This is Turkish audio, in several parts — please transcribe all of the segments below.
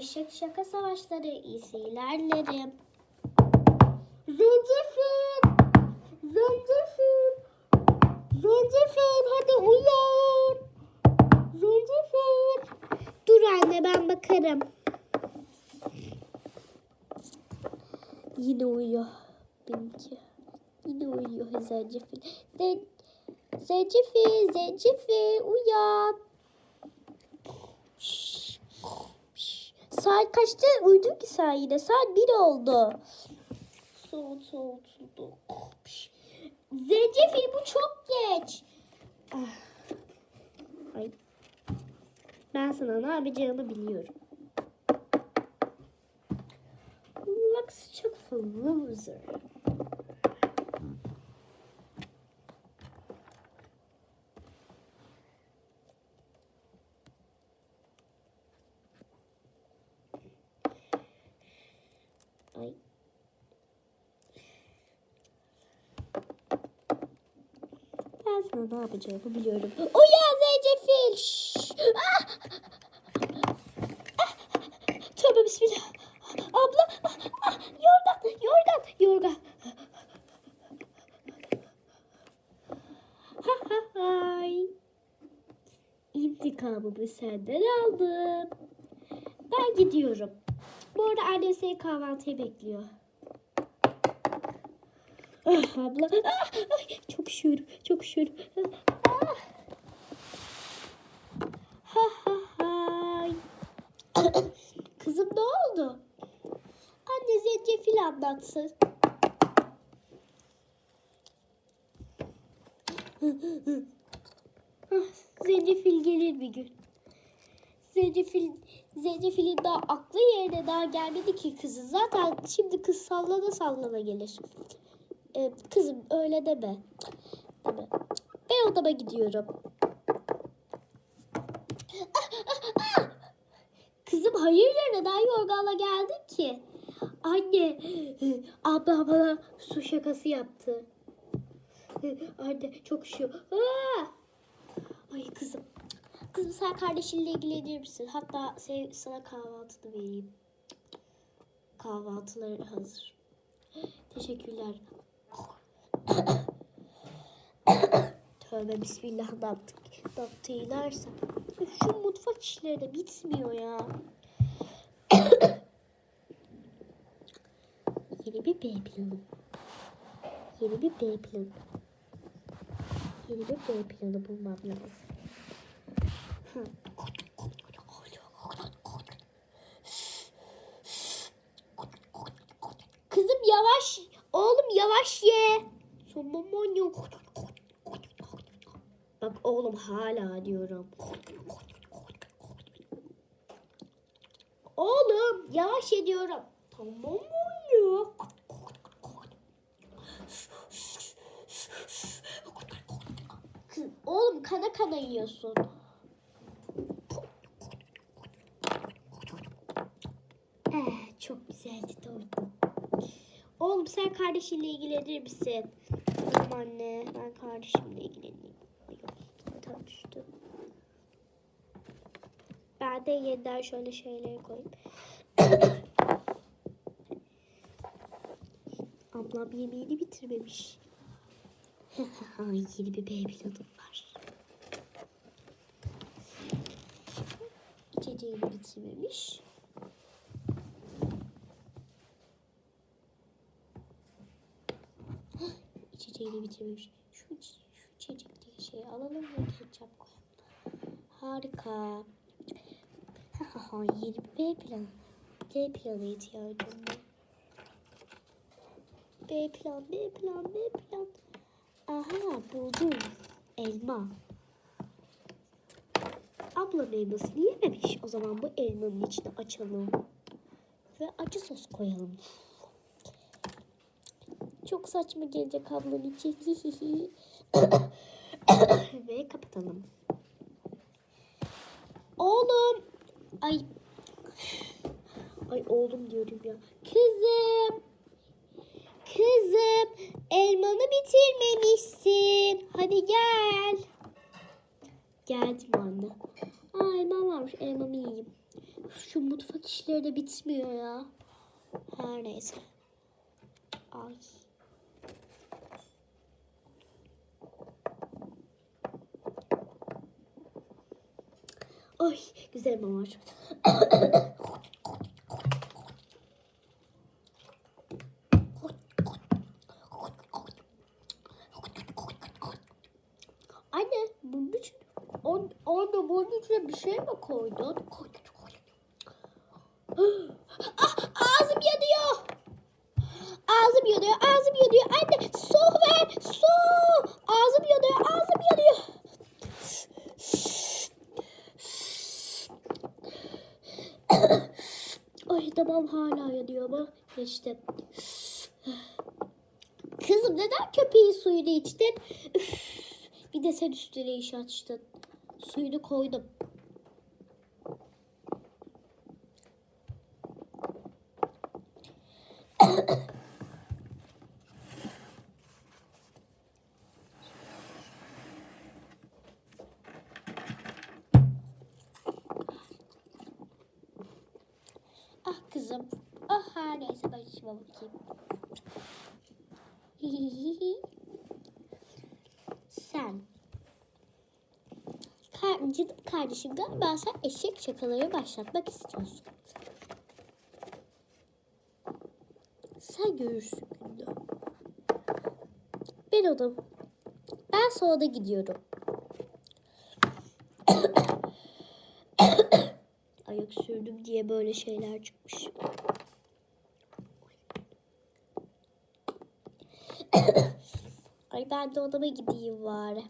Eşek şaka savaşları iyi seyirlerim. Zencefil! Zencefil! Zencefil hadi uyan! Zencefil! Dur anne ben bakarım. Yine uyuyor benimki. Yine uyuyor zencefil. Zen zencefil, zencefil uyan. Şşş. Saat kaçta uyudun ki sen yine? Saat bir oldu. Saat. Şşş. Zencefil bu çok geç. Ah. Ay. Ben sana ne yapacağımı biliyorum. Looks çok loser. Ay. Ben sana ne yapacağımı biliyorum. Uyan Zencefil! Ah! Ah! Tövbe bismillah. Abla! Ah! Ah! Yorgan! Yorgan! Yorgan! Ha. İntikamımı senden aldım. Ben gidiyorum. Bu arada annem seni kahvaltıya bekliyor. Ah abla. Ah, ay, çok üşüyorum. Çok üşüyorum. Ah. Ha ha hay. Kızım ne oldu? Anne zencefil anlatsın. Ah, zencefil gelir bir gün. Zencefil, zencefilin daha aklı yerine daha gelmedi ki kızı. Zaten şimdi kız sallana sallana gelir. Ee, kızım öyle deme. Deme. Ben odama gidiyorum. Ah, ah, ah! Kızım hayırdır neden yorganla geldin ki? Anne, abla bana su şakası yaptı. Anne çok şu. Ay kızım. Kızım sen kardeşinle ilgilenir misin? Hatta sen, sana kahvaltını vereyim. Kahvaltıları hazır. Teşekkürler. Tövbe bismillah yaptı ilersen. Şu mutfak işleri de bitmiyor ya. Yeni bir B planı. Yeni bir B planı. Yeni bir B planı bulmam lazım. Kızım yavaş. Oğlum yavaş ye. Somon yok. Bak oğlum hala diyorum. Oğlum yavaş ye diyorum. Tamam. Kız, oğlum kana kana yiyorsun. Eh, çok güzeldi doydum. Oğlum sen kardeşinle ilgilenir misin? Anne ben kardeşimle ilgileneyim. Ay, Tam düştü. Ben de yeniden şöyle şeyleri koyayım. Ablam yemeğini bitirmemiş. Yeni bir B planım var. İçeceğini bitirmemiş. İçeceğini bitirmemiş. Şu, şu içecekteki şeyi alalım ve ketçap koyalım. Harika. Yeni bir B planı. B planı ihtiyacım var. B plan, B plan, B plan. Aha buldum. Elma. Ablam elmasını yememiş. O zaman bu elmanın içine açalım. Ve acı sos koyalım. Çok saçma gelecek ablam için. Ve kapatalım. Oğlum. Ay. Ay oğlum diyorum ya. Kızım. Kızım elmanı bitirmemişsin. Hadi gel. Geldim anne. Aa elmam varmış elmamı yiyeyim. Şu mutfak işleri de bitmiyor ya. Her neyse. Ay. Ay güzel mama var. Anne bunun için on, anne bunun içine bir şey mi koydun? Ah, ağzım yanıyor. Ağzım yanıyor, ağzım yanıyor. Anne su ver, su. Ağzım yanıyor, ağzım yanıyor. Tamam hala yanıyor ama geçti. Kızım neden köpeğin suyunu içtin? Üf, bir de sen üstüne iş açtın. Suyunu koydum. İçime bakayım. sen. Kar canım kardeşim galiba sen eşek şakaları başlatmak istiyorsun. Sen görürsün gününü. Ben oldum. Ben solda gidiyorum. Ayak sürdüm diye böyle şeyler çıkmış. Ay ben de odama gideyim bari.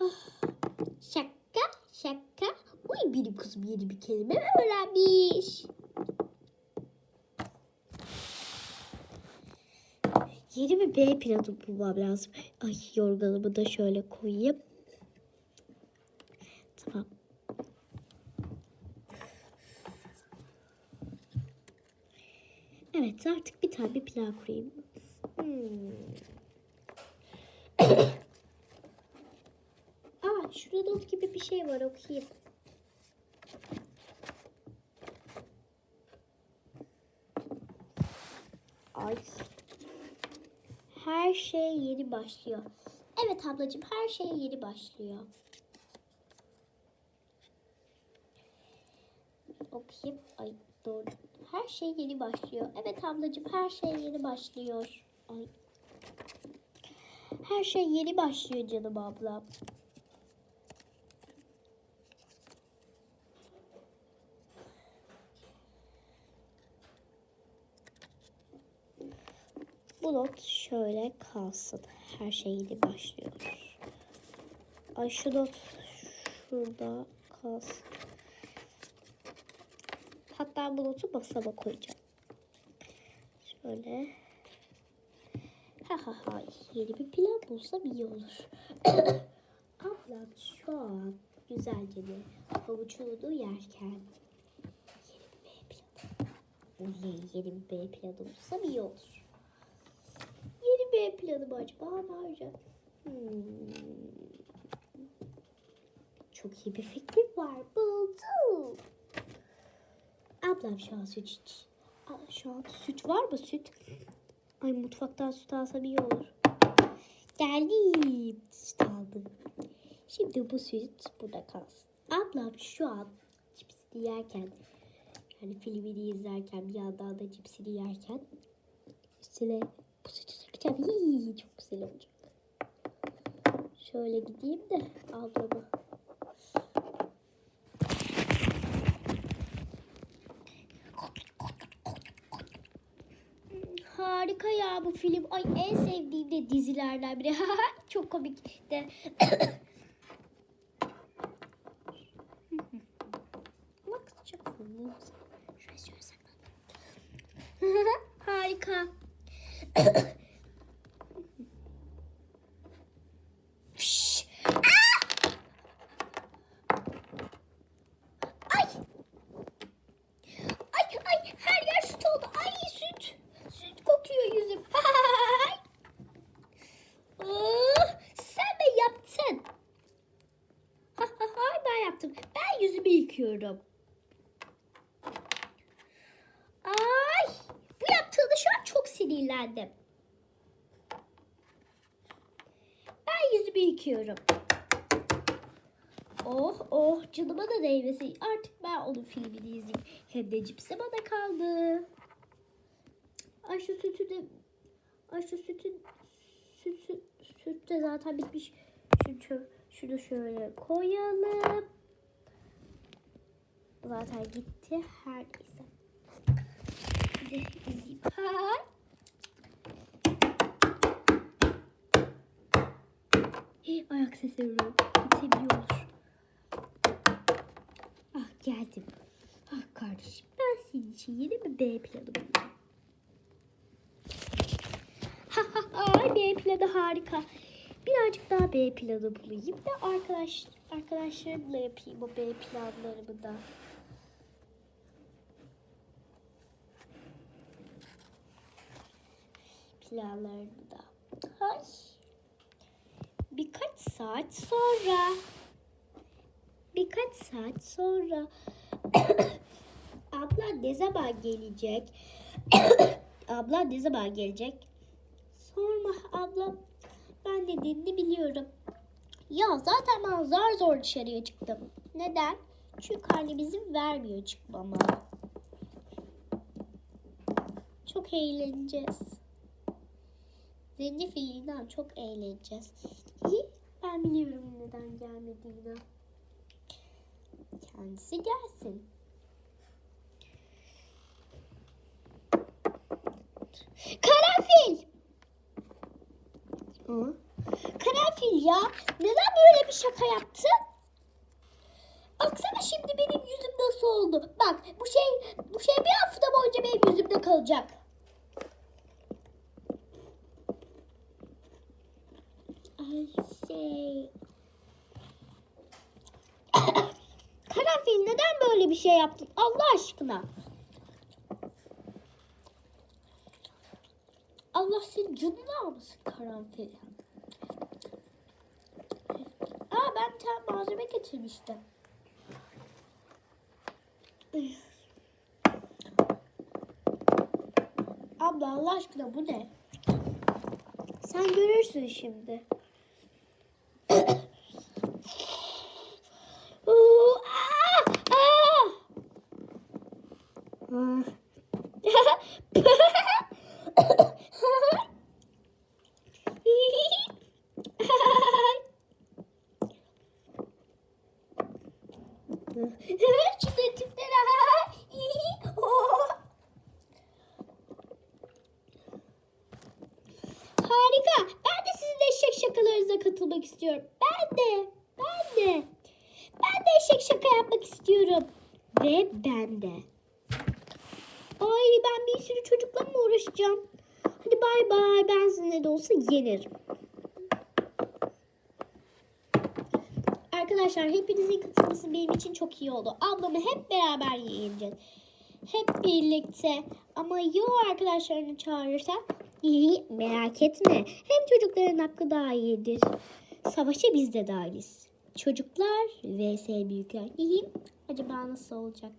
Ah, Şaka şaka. Uy benim kızım yeni bir kelime mi öğrenmiş? Yeni bir B planı bulmam lazım. Ay yorganımı da şöyle koyayım. Tamam. Evet artık bir tane bir plan kurayım. Hmm. Aa şurada not gibi bir şey var okuyayım. Ay. Her şey yeni başlıyor. Evet ablacığım her şey yeni başlıyor. Okuyayım. Ay doğru. Her şey yeni başlıyor. Evet ablacığım her şey yeni başlıyor. Ay. Her şey yeni başlıyor canım ablam. Bu not şöyle kalsın. Her şey yeni başlıyor. Ay şu not şurada kalsın. Hatta bu notu masama koyacağım. Şöyle. Ha ha ha. Yeni bir plan bulsam iyi olur. Ablam şu an güzelce bir havuçluğunu yerken yeni bir B planı. Oley, yeni bir B planı bulsam iyi olur. Yeni B planı mı acaba ne yapacağım? Hmm. Çok iyi bir fikrim var. Buldum. Ablam şu an süt iç. Aa, şu an süt var mı süt? Ay mutfaktan süt alsam iyi olur. Geldim. Süt aldım. Şimdi bu süt burada kalsın. Ablam şu an cipsini yerken yani filmini izlerken bir yandan da cipsini yerken üstüne bu sütü dökeceğim. Çok güzel olacak. Şöyle gideyim de ablama. Harika bu film. Ay en sevdiğim de dizilerden biri. Çok komik de. Harika. Şşş. Aa! Ay. Ay ay her yer süt oldu. Ay süt. Süt kokuyor yüzüm. Ay. Ah, sen de yaptın. yaptım. Yıkıyorum. Ay! Bu yaptığında şu an çok sinirlendim. Ben yüzümü yıkıyorum. Oh oh canıma da değmesin. Artık ben onun filmini izleyeyim. Hem de cipsi bana kaldı. Ay şu sütü de... Ay şu sütün... Süt, süt, süt de zaten bitmiş. Şunu, şunu şöyle koyalım. Zaten gitti. Her neyse. Ayak. Gitsem iyi olur. Ah geldim. Ah kardeşim ben senin için yeni bir B planı buldum. Ha ha ha B planı harika. Birazcık daha B planı bulayım da arkadaş arkadaşlarımla yapayım o B planlarımı da. Planlarımı da. Birkaç saat sonra birkaç saat sonra abla ne zaman gelecek? abla ne zaman gelecek? Sorma abla. Ben dediğini biliyorum. Ya zaten ben zar zor dışarıya çıktım. Neden? Çünkü annem izin vermiyor çıkmama. Çok eğleneceğiz. Zencefilinden çok eğleneceğiz. Ben biliyorum neden gelmediğini. Kendisi gelsin. Karanfil! Hı? Karanfil ya, neden böyle bir şaka yaptın? Baksana şimdi benim yüzüm nasıl oldu. Bak bu şey bu şey bir hafta boyunca benim yüzümde kalacak. Şey. Karanfil neden böyle bir şey yaptın Allah aşkına? Allah senin canını almasın karanfil. Aa ben tane malzeme getirmiştim. Abla Allah aşkına bu ne? Sen görürsün şimdi. Oo, aa, aa! Şurada tiplere. Harika. Ben de sizin eşek şakalarınıza katılmak istiyorum. Ben de. Ben de. Ben de eşek şaka yapmak istiyorum. Ve ben de. Ay ben bir sürü çocukla mı uğraşacağım? Hadi bay bay. Ben sizinle de olsa yenirim. Arkadaşlar hepinizin katılması benim için çok iyi oldu. Ablamı hep beraber yeneceğiz. Hep birlikte. Ama yo arkadaşlarını çağırırsan iyi merak etme. Hem çocukların hakkı daha iyidir. Savaşa biz de dahiliz. Çocuklar vs büyükler. İyi. Acaba nasıl olacak?